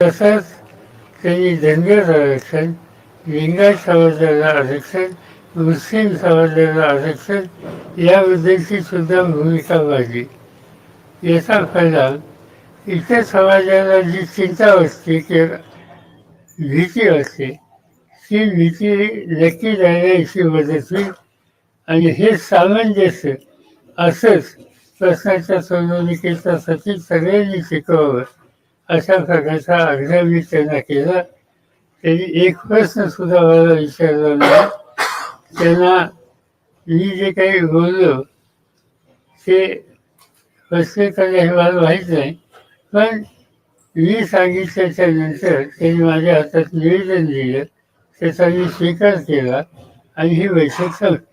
तसंच त्यांनी धनगर आरक्षण लिंगायत समाजाला आरक्षण मुस्लिम समाजाला आरक्षण याबद्दलची सुद्धा भूमिका मांडली. याचा परिणाम इतर समाजाला जी चिंता असते किंवा भीती असते ती भीती नक्की जाण्याची मदत होईल. आणि हे सामंजस्य असंच प्रश्नाच्या सोडवणुकीसाठी सगळ्यांनी शिकवावं. अशा प्रकारचा आग्रह मी त्यांना केला. त्यांनी एक प्रश्न सुद्धा मला विचारला नाही. त्यांना मी जे काही बोललो ते प्रश्न हे मला माहीत नाही. पण मी सांगितल्याच्या नंतर त्यांनी माझ्या हातात निवेदन दिलं. त्याचा मी स्वीकार केला आणि ही बैठक संपली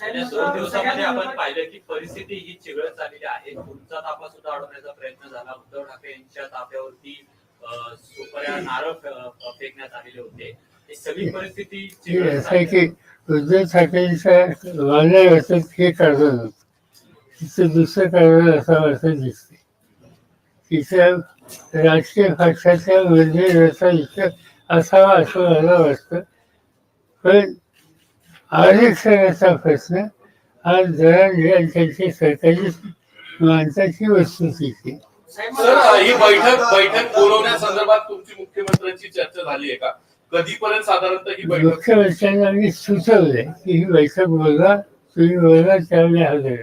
गेल्या दोन दिवसामध्ये आपण पाहिलं की परिस्थिती ही चिघळत आहे. तुमचा ताफा सुद्धा अडवण्याचा प्रयत्न झाला. उद्धव ठाकरे यांच्या ताफ्यावरती सुपाऱ्या नारळ फेकण्यात आलेले होते. ही सगळी परिस्थिती चिघळत आहे उद्धव हे कारण होतं तिचं दुसरं कारण असं दिसते. तिचं राजकीय पक्षाच्या मध्ये विचार असावा असं मला वाटतं. पण आरक्षणाचा प्रश्न जरा त्यांची सरकारी माणसाची वस्तुस्थिती सर ही बैठक बैठक बोलवण्यासंदर्भात तुमची मुख्यमंत्र्यांची चर्चा झाली आहे का? कधीपर्यंत साधारणतः ही बैठक मुख्यमंत्र्यांना सुचवलंय की ही बैठक बोलवा तुम्ही बोलवा त्यावेळी हजर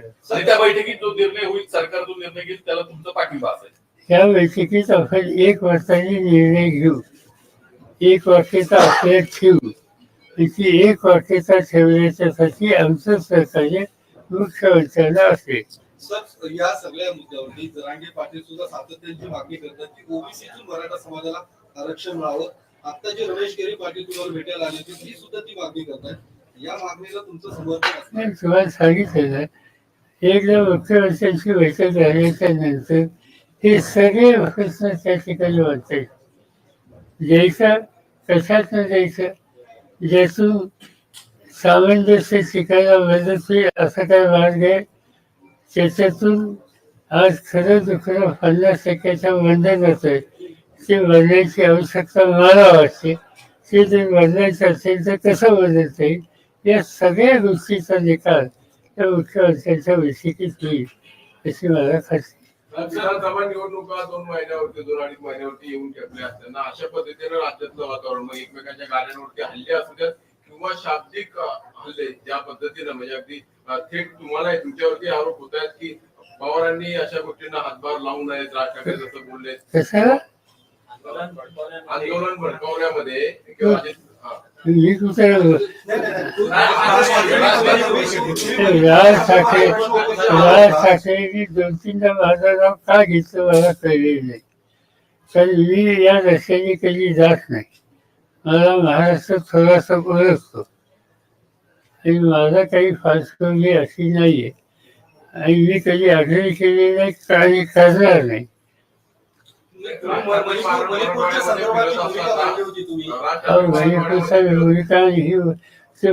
त्या बैठकीत जो निर्णय होईल सरकार जो निर्णय घेईल त्याला तुमचा पाठिंबा असेल. त्या बैठकीत आपण एक वाक्याने निर्णय घेऊ. एक वाक्यता आपल्याला ठेवू. ती एक वाक्यता ठेवण्याच्यासाठी आमचं सहकार्य मुख्यमंत्र्यांना असेल सर या सगळ्या मुद्द्यावरती जरांगे पाटील सुद्धा सातत्याची मागणी करतात की ओबीसीतून मराठा समाजाला आरक्षण मिळावं. आता जे रमेश केरी पाटील तुम्हाला भेटायला आले होते ती सुद्धा ती मागणी करतात. या मागणीला तुमचं समर्थन असणार मी तुम्हाला सांगितलं एकदा मुख्यमंत्र्यांची बैठक झाल्याच्यानंतर हे सगळे प्रश्न त्या ठिकाणी येईल द्यायचं कशातनं द्यायचं ज्यातून सामंजस्य शिकायला मदत होईल असा काय मार्ग आहे त्याच्यातून आज खरं दुखरं पन्नास टक्क्याच्या बंधनात आहे ते बदलायची आवश्यकता मला वाटते. ते जर बदलायचं असेल तर कसं बदलता येईल या सगळ्या गोष्टीचा निकाल त्या मुख्यमंत्र्यांच्या बैठकीत होईल अशी मला खात्री विधानसभा निवडणुका दोन महिन्यावरती दोन अडीच महिन्यावरती येऊन ठेपल्या असताना अशा पद्धतीने राज्यातलं वातावरण मग एकमेकांच्या गाड्यांवरती हल्ले असू द्यात किंवा शाब्दिक हल्ले ज्या पद्धतीनं म्हणजे अगदी थेट तुम्हाला तुमच्यावरती आरोप होत आहेत की पवारांनी अशा गोष्टींना हातभार लावू नयेत राज ठाकरे जसं बोलले. आंदोलन भडकवण्यामध्ये- किंवा. मी कुठे नाही, नाही, नाही. राज ठाकरे राज ठाकरेंनी दोन तीनदा माझं नाव का घेतलं मला कळलेलं नाही. तर मी या रस्त्याने कधी जात नाही. मला महाराष्ट्र थोडासा ओळखतो आणि माझा काही फास फासकवली अशी नाही आहे आणि मी कधी आग्रह केले नाही काही करणार नाही.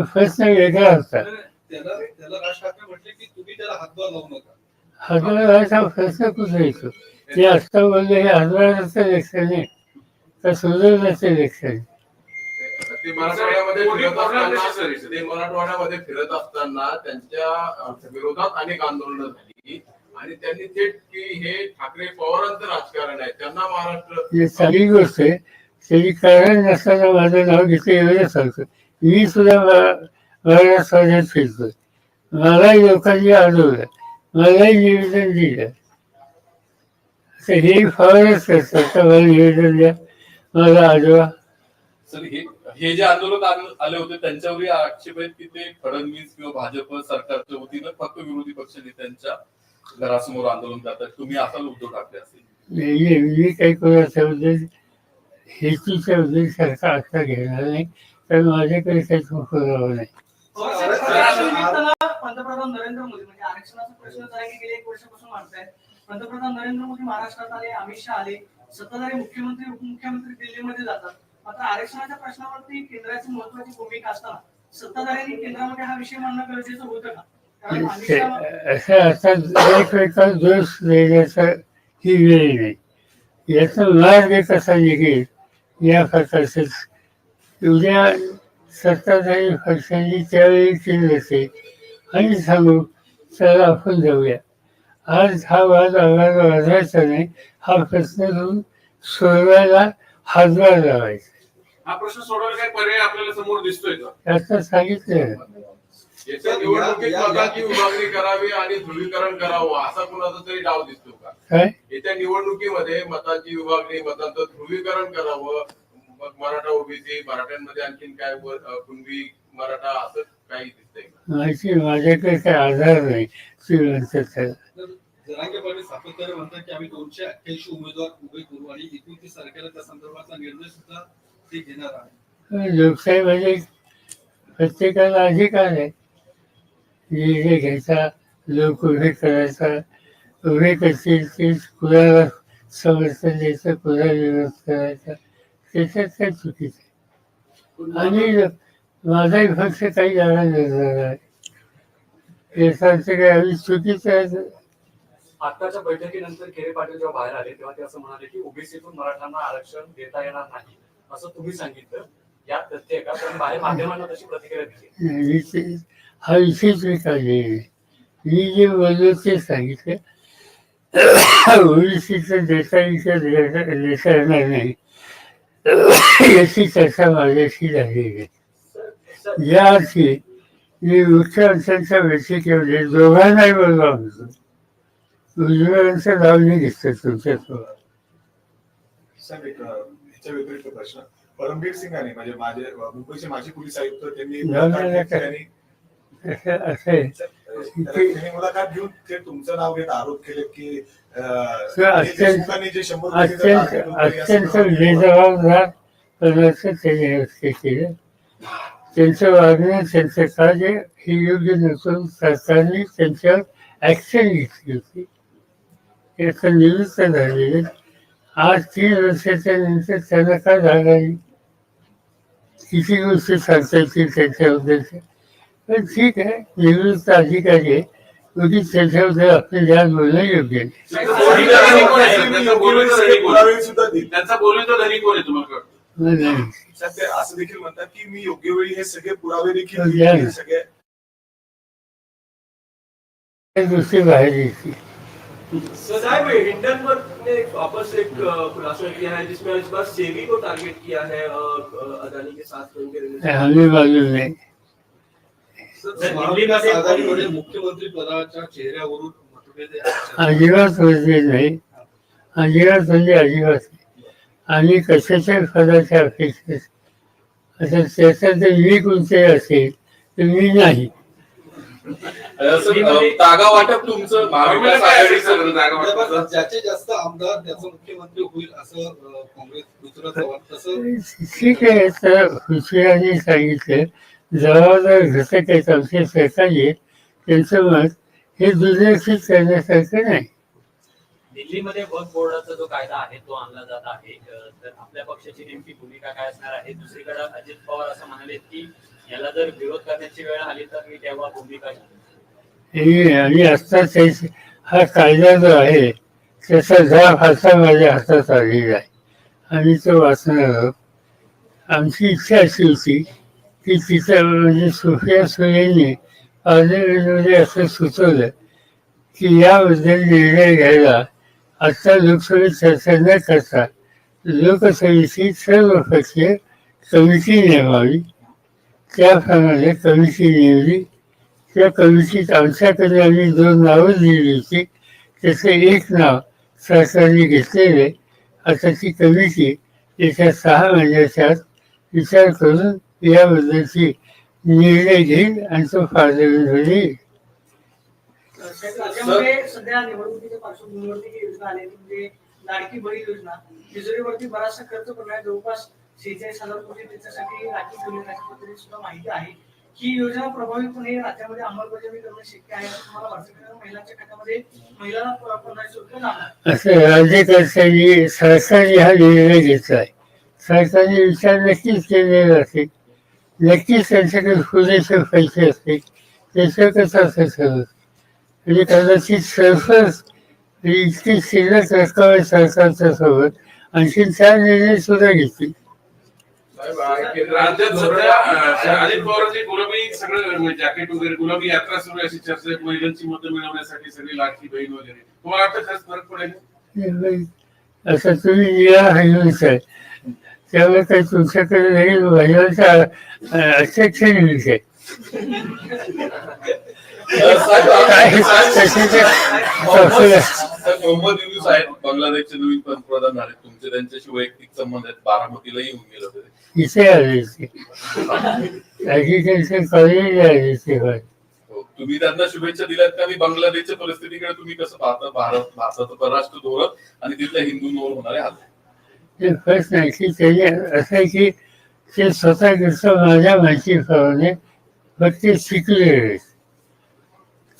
प्रश्न वेगळा असतात तुम्ही त्याला हातभार लावू नका हजराचा प्रश्न कुठे ते असता बोलले हे हजराचं लक्षण आहे का सुधारण्याचं लक्षण ते मराठवाड्यामध्ये फिरत असताना त्यांच्या विरोधात अनेक आंदोलनं झाली. आणि त्यांनी थेट की हे ठाकरे पवारांचं राजकारण आहे. त्यांना महाराष्ट्र ही चांगली गोष्ट आहे. त्याची कारण नसताना माझं नाव घेतलं एवढं सांगतो मी सुद्धा मा- महाराष्ट्रात फिरतोय. मलाही लोकांनी अडवलं मलाही निवेदन दिलं. तर हे फारच करतात. मला निवेदन द्या. मला सर हे जे आंदोलन आल- आले होते त्यांच्यावरही आक्षेप आहेत की ते फडणवीस किंवा भाजप सरकारच्या वतीनं फक्त विरोधी पक्ष नेत्यांच्या घरासमोर आंदोलन करतात. तुम्ही असाल उद्धव ठाकरे असेल. मी मी काही कोणाच्याबद्दल हेतूच्या बद्दल सारखा आशा घेणार नाही कारण माझ्याकडे काही पुरावा नाही. पंतप्रधान नरेंद्र मोदी म्हणजे आरक्षणाचा प्रश्न की गेले एक वर्षापासून मांडतायत पंतप्रधान नरेंद्र मोदी महाराष्ट्रात आले अमित शहा आले सत्ताधारी मुख्यमंत्री उपमुख्यमंत्री दिल्लीमध्ये जातात. मात्र आरक्षणाच्या प्रश्नावरती केंद्राची महत्वाची भूमिका असताना सत्ताधाऱ्यांनी केंद्रामध्ये हा विषय मांडणं गरजेचं होतं का? असं आता दोष देण्याचा ही वेळ नाही याचा मार्ग कसा निघेल या प्रकारचंच उद्या सत्ताधारी पक्षांनी त्यावेळी केलं असेल आणि सांगू चला आपण जाऊया. आज हा वाद आम्हाला वाजवायचा नाही. हा प्रश्न घेऊन सोडवायला हातभार लावायचा. हा प्रश्न सोडवायला काय पर्याय आपल्याला समोर दिसतोय का? त्याचं सांगितलं. येत्या निवडणुकीत मताची विभागणी करावी आणि ध्रुवीकरण करावं असा कुणाचा तरी डाव दिसतो का? काय? येत्या निवडणुकीमध्ये मताची विभागणी मतांचं ध्रुवीकरण करावं मग मराठा ओबीसी मराठ्यांमध्ये आणखीन काय कुणबी मराठा असं काही दिसतंय का? माझी माझ्याकडे काही आधार नाही. जरांगे पाटील सातत्याने म्हणतात की आम्ही दोनशे अठ्ठ्याऐंशी उमेदवार उभे करू आणि एकोणतीस तारखेला त्या संदर्भातला निर्णय सुद्धा ते घेणार आहे लोकशाहीमध्ये प्रत्येकाला अधिकार आहे. निर्णय घ्यायचा लोक उभे करायचा. उभे करतील ते कुणाला समर्थन द्यायचं कुणाला विरोध करायचा. त्याच्यात काय चुकीचं आणि माझाही पक्ष काही जाणार निर्धार आहे. काही आम्ही चुकीचं आहे आताच्या बैठकीनंतर खेरे पाटील जेव्हा बाहेर आले तेव्हा ते असं म्हणाले की ओबीसीतून मराठ्यांना आरक्षण देता येणार नाही असं तुम्ही सांगितलं. यात तथ्य का? पण बाहेर माध्यमांना तशी प्रतिक्रिया दिली. हा विषयच काढलेला मी जे बोललो ते सांगितलं. ओबीसीचं विचार देता येणार नाही. याची चर्चा माझ्याशी झालेली आहे. या अर्थी मी मुख्यमंत्र्यांच्या बैठकीमध्ये दोघांनाही बोलवा म्हणतो उजव्यांचं नाव नाही ह्याच्या व्यतिरिक्त प्रश्न. परमबीर सिंगाने म्हणजे माझे मुंबईचे माजी पोलीस आयुक्त त्यांनी नाही, मुलाखत नाही, घेतली नाही. आणि असं असं आहे. अ, त्यांनी मुलाखत घेऊन ते तुमचं नाव घेत आरोप केले की अ, सर, अत्यंत-. बेजबाबदार पदाचं त्यांनी केलं. त्यांचं वागणं त्यांचं कार्य हे योग्य नसून सरकारने त्यांच्यावर ऍक्शन घेतली होती. याचं निवृत्त झालेले आज तीन वर्षाच्या नंतर त्यांना काय झालं? किती गोष्टी सांगता येतील त्यांच्याबद्दलच्या पण ठीक आहे निवृत्त अधिकारी आहे उगीच त्याच्याबद्दल आपलं ज्ञान बोलणं योग्य नाही बोलणीचा धनी कोण आहे, सर? त्यांचा बोलणीचा धनी कोण आहे? पुरावे सुद्धा दिले त्यांचा बोलणीचा धनी कोण आहे तुम्हाला कळतं? मला नाही साहेब, ते असं देखील म्हणतात की मी योग्य वेळी हे सगळे पुरावे देखील हो, दिले, द्या ना. हे सगळे त्या गोष्टी बाहेर येतील साहब हिंडनबर्ग ने वापस एक अ, खुलासा किया है जिसमें इस बार सेबी को टारगेट किया है अ, अ, अदानी के साथ फिल्म के रिलीज हमी बाजू नाही तर महाविकास आघाडीमध्ये मुख्यमंत्री पदाच्या चेहऱ्यावरून मतभेद आहे. अजिबात होते नाही. अजिबात म्हणजे अजिबात नाही. आणि कशाच्या पदाच्या अपेक्षेत? त्याचं जर मी कोणते असेल तर मी नाही. असं, जागा वाटप तुमचं महाविकास आघाडीचं त्यामुळे ज्याचे जास्त आमदार त्याचा मुख्यमंत्री होईल असं काँग्रेस ठीक आहे तर हुशियाने सांगितलं. जबाबदार घटक आहेत आमचे सरकारी त्यांचं मत हे दुर्लक्षित करण्यासारखं नाही. दिल्लीमध्ये वक्फ बोर्डाचा जो कायदा आहे तो आणला जात आहे. तर आपल्या पक्षाची नेमकी भूमिका काय असणार आहे? दुसरीकडे अजित पवार असं म्हणाले की याला जर विरोध करण्याची वेळ आली तर मी तेव्हा भूमिका. हे आणि आता तेच हा कायदा जो आहे त्याचा जाब हाता माझ्या हातात आलेला आहे. आणि तो वाचणार आमची इच्छा अशी होती की तिथं म्हणजे सुफिया सुरेने पार्लमेंटमध्ये असं सुचवलं की याबद्दल निर्णय घ्यायला आत्ता लोकसभेत चर्चा न करता लोकसभेची सर्व सर्वपक्षीय कमिटी नेमावी. त्याप्रमाणे कमिटी नेमली. त्या कमिटीत आमच्याकडे आम्ही दोन नावं दिली होती. त्याचं एक नाव सरकारने घेतलेले आता ती कमिटी येत्या सहा महिन्याच्या आत विचार करून याबद्दलची निर्णय घेईल आणि तो येईल राज्यामध्ये सध्या निवडणुकीच्या पार्श्वभूमीवरती ही योजना म्हणजे लाडकी बहीण योजना तिजोरीवरती बराचसा खर्च जवळपास शेहेचाळीस हजार कोटी त्याच्यासाठी राखीव ठेवले अशा पद्धतीने सुद्धा माहिती आहे. ही योजना प्रभावीपणे राज्यामध्ये अंमलबजावणी करणं शक्य आहे. तुम्हाला? महिलांच्या खात्यामध्ये महिलांना पंधराशे रुपये असं राज्यकर्त्यांनी सरकारने हा निर्णय घेतला आहे सरकारने विचार नक्कीच केलेला असेल. नक्कीच त्यांच्याकडे पुरेसे पैसे असतील त्याचं कसं असं ठरवत म्हणजे कदाचित सरफस ही इतकी शिल्लक रक्कम सरकारच्या सोबत आणखी चार निर्णय सुद्धा घेतली. केंद्रात सध्या अ, अजित पवारांची गुलाबी सगळं जॅकेट वगैरे गुलाबी यात्रा सुरू अशी चर्चा आहे. महिलांची मतं मिळवण्यासाठी सगळी लाडकी बहीण वगैरे. तुम्हाला वाटतं खरंच फरक पडेल? असं तुम्ही निळा हलवूच आहे त्यामुळे काही तुमच्याकडे नाही मोहम्मद युनुस आहेत. बांगलादेशचे नवीन पंतप्रधान झाले. तुमचे त्यांच्याशी वैयक्तिक संबंध आहेत. येऊन गेले होते. इथे आले कॉलेज हो, तुम्ही त्यांना शुभेच्छा दिल्यात का? आणि बांगलादेशच्या परिस्थितीकडे तुम्ही कसं पाहता? भारत भारताचं परराष्ट्र धोरण आणि तिथल्या हिंदूंवर होणारे हल्ले हे फर्स्ट नाही की त्याने असं आहे की ते स्वतः कसं माझ्या माहितीप्रमाणे पण ते शिकलेले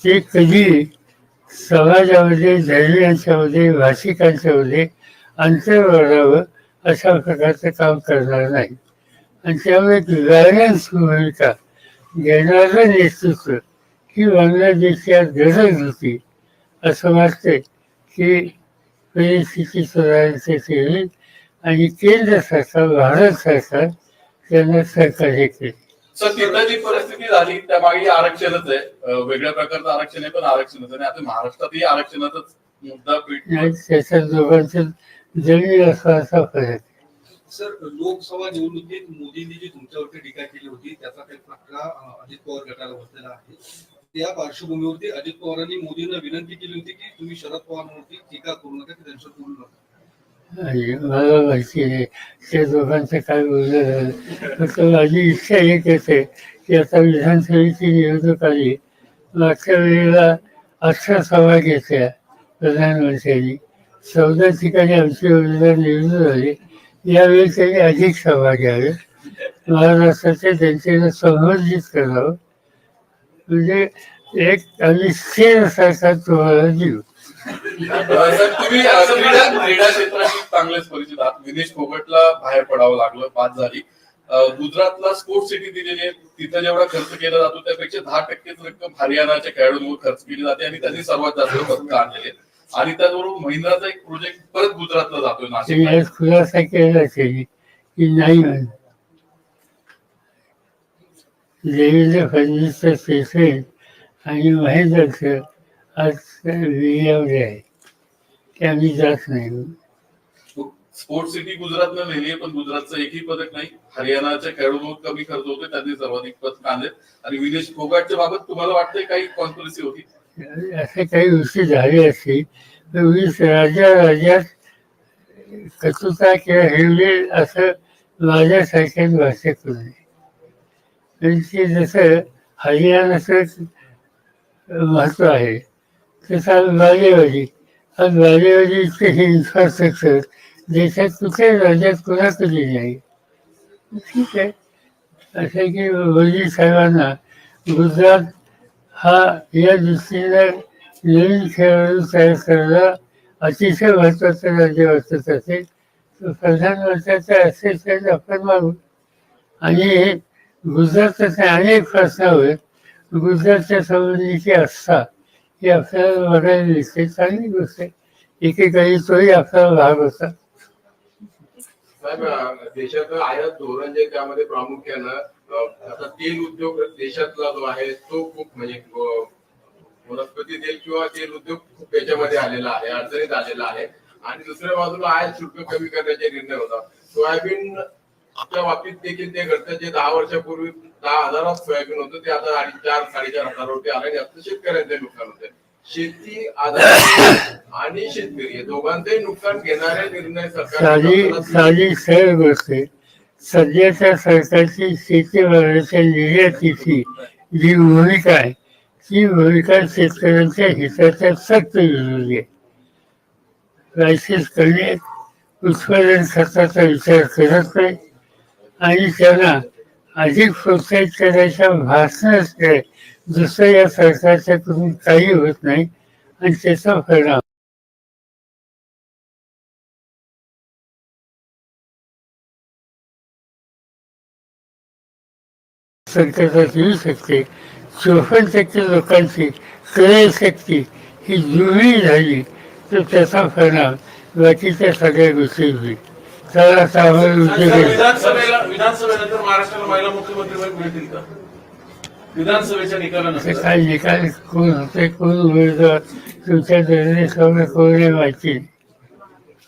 ते कधी समाजामध्ये धर्मियांच्यामध्ये भाषिकांच्यामध्ये अंतर वाढावं अशा प्रकारचं काम करणार नाही. आणि त्यामुळे गायडन्स भूमिका घेणारं नेतृत्व ही बांगलादेशची आज गरज होती. असं वाटते की परिस्थिती सुधारण्यासाठी होईल आणि केंद्र सरकार भारत सरकार त्यांना सहकार्य केले. सर तिथं जी परिस्थिती झाली त्यामागे आरक्षणच आहे. वेगळ्या प्रकारचं आरक्षण आहे पण आरक्षणच आहे. आणि आता महाराष्ट्रातही आरक्षणाचाच मुद्दा पेट आणि त्याच्या दोघांचं जमीन असा असा फरक आहे. सर लोकसभा निवडणुकीत मोदींनी जी तुमच्यावरती टीका केली होती त्याचा काही फटका अजित पवार गटाला बसलेला आहे. त्या पार्श्वभूमीवरती अजित पवारांनी मोदींना विनंती केली होती की तुम्ही शरद पवारांवरती टीका करू नका की त्यांच्यावर बोलू नका. मला माहिती आहे त्या दोघांचं काय बोललं झालं फक्त माझी इच्छा एक येते. की आता विधानसभेची निवडणूक आली. मागच्या वेळेला अठरा सभा घेतल्या प्रधानमंत्र्यांनी. चौदा ठिकाणी आमची उमेदवार निवडून झाली यावेळी त्यांनी अधिक सभा घ्याव्या महाराष्ट्राच्या जनतेला संवर्धित करावं. म्हणजे एक आम्ही स्थिर सरकार तुम्हाला देऊ. तुम्ही क्रीडा क्रीडा क्षेत्राशी चांगलेच परिचित आहात. विनेश फोगटला बाहेर पडावं लागलं बाद झाली. गुजरातला स्पोर्ट सिटी दिलेली आहे तिथं जेवढा खर्च केला जातो त्यापेक्षा दहा टक्केच रक्कम हरियाणाच्या खेळाडूंवर खर्च केली जाते आणि त्यांनी सर्वात जास्त पदक आणलेले आणि त्याचबरोबर महिंद्राचा एक प्रोजेक्ट परत गुजरातला जातोय नाशिक खुलासा केला की नाही देवेंद्र फडणवीसचं आणि महेंद्रचं आहे ते आम्ही जात नाही स्पोर्ट्स सिटी गुजरातनं आहे पण गुजरातचं एकही पदक नाही. हरियाणाच्या खेळाडूंवर कमी खर्च होतोय त्यांनी सर्वाधिक पदक आणले आणि विनेश फोगाटच्या बाबत तुम्हाला वाटतंय काही कॉन्स्पिरसी होती? असे काही गोष्टी झाले असतील तर वीस राज्या राज्यात कचुता किंवा हेवले असं माझ्यासारख्याच भाषेत नाही म्हणजे जसं हरियाणाचं महत्त्व आहे तसं आज बालेवाडी आज इतके हे इन्फ्रास्ट्रक्चर देशात कुठल्याही राज्यात कुणाकडे नाही. ठीक आहे. असं की मोदी साहेबांना गुजरात हा या दृष्टीने नवीन खेळाडू तयार करायला अतिशय महत्वाचं राज्य वाटत असेल. तर प्रधानमंत्र्याचा असेल आपण मागू. आणि हे गुजरातचे अनेक प्रश्नावर गुजरातच्या संबंधीची आस्था ही आपल्याला बघायला दिसते चांगली गोष्ट. आहे एकेकाळी तोही आपल्याला लाभ होता देशाचं आयात धोरण जे त्यामध्ये प्रामुख्यानं आता तेल उद्योग देशातला जो आहे तो खूप म्हणजे वनस्पती तेल किंवा तेल उद्योग खूप याच्यामध्ये आलेला आहे अडचणीत आलेला आहे. आणि दुसऱ्या बाजूला आयात शुल्क कमी करण्याचे निर्णय होता सोयाबीन च्या बाबतीत देखील ते घडतं. जे दहा वर्षापूर्वी दहा हजारात सोयाबीन होतं ते आता अडीच चार साडेचार हजारावरती आलं आणि आता शेतकऱ्यांचे नुकसान होते शेती आधारित आणि शेतकरी या दोघांचंही नुकसान घेणारे निर्णय सरकार सध्याच्या सरकारची शेतीमालाच्या निर्यातीची जी भूमिका आहे ती भूमिका शेतकऱ्यांच्या हिताच्या सक्त विरोधी आहे. प्रायसेस करणे उत्पादन खर्चाचा विचार करत नाही. आणि त्यांना अधिक प्रोत्साहित करायच्या भाषण काय दुसरं या सरकारच्याकडून काही होत नाही. आणि त्याचा परिणाम संकटात येऊ शकते. चोपन्न टक्के लोकांची क्रयशक्ती ही दुर्मिळ झाली तर त्याचा परिणाम बाकीच्या सगळ्या गोष्टी होईल. त्याला विधानसभेला विधानसभेनंतर महाराष्ट्राला महिला मुख्यमंत्री मिळतील का? विधानसभेच्या ते निकालानंतर काय निकाल कोण होते कोण उमेदवार? तुमच्या निर्णय कोणी माहिती?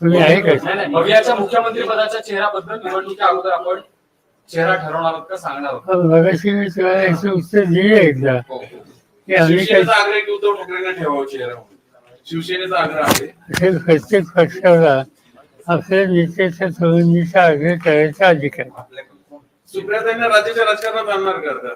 तुम्ही आहे का? नाही नाही. भवियाच्या मुख्यमंत्री पदाच्या चेहऱ्याबद्दल निवडणुकीच्या अगोदर आपण चेहरा ठरवणार आहोत का सांगणार आहोत? मगाशी मी तुम्हाला याचं उत्तर दिले एकदा. हो, हो. की आम्ही शिवसेनेचा आग्रह आहे की उद्धव ठाकरेंना ठेवावं चेहरा म्हणून. शिवसेनेचा आग्रह आहे. हे प्रत्येक पक्षाला आपल्या नेत्याच्या संबंधीचा आग्रह करायचा अधिकार सुप्रियाताईंना राज्याच्या राजकारणात आणणार करतात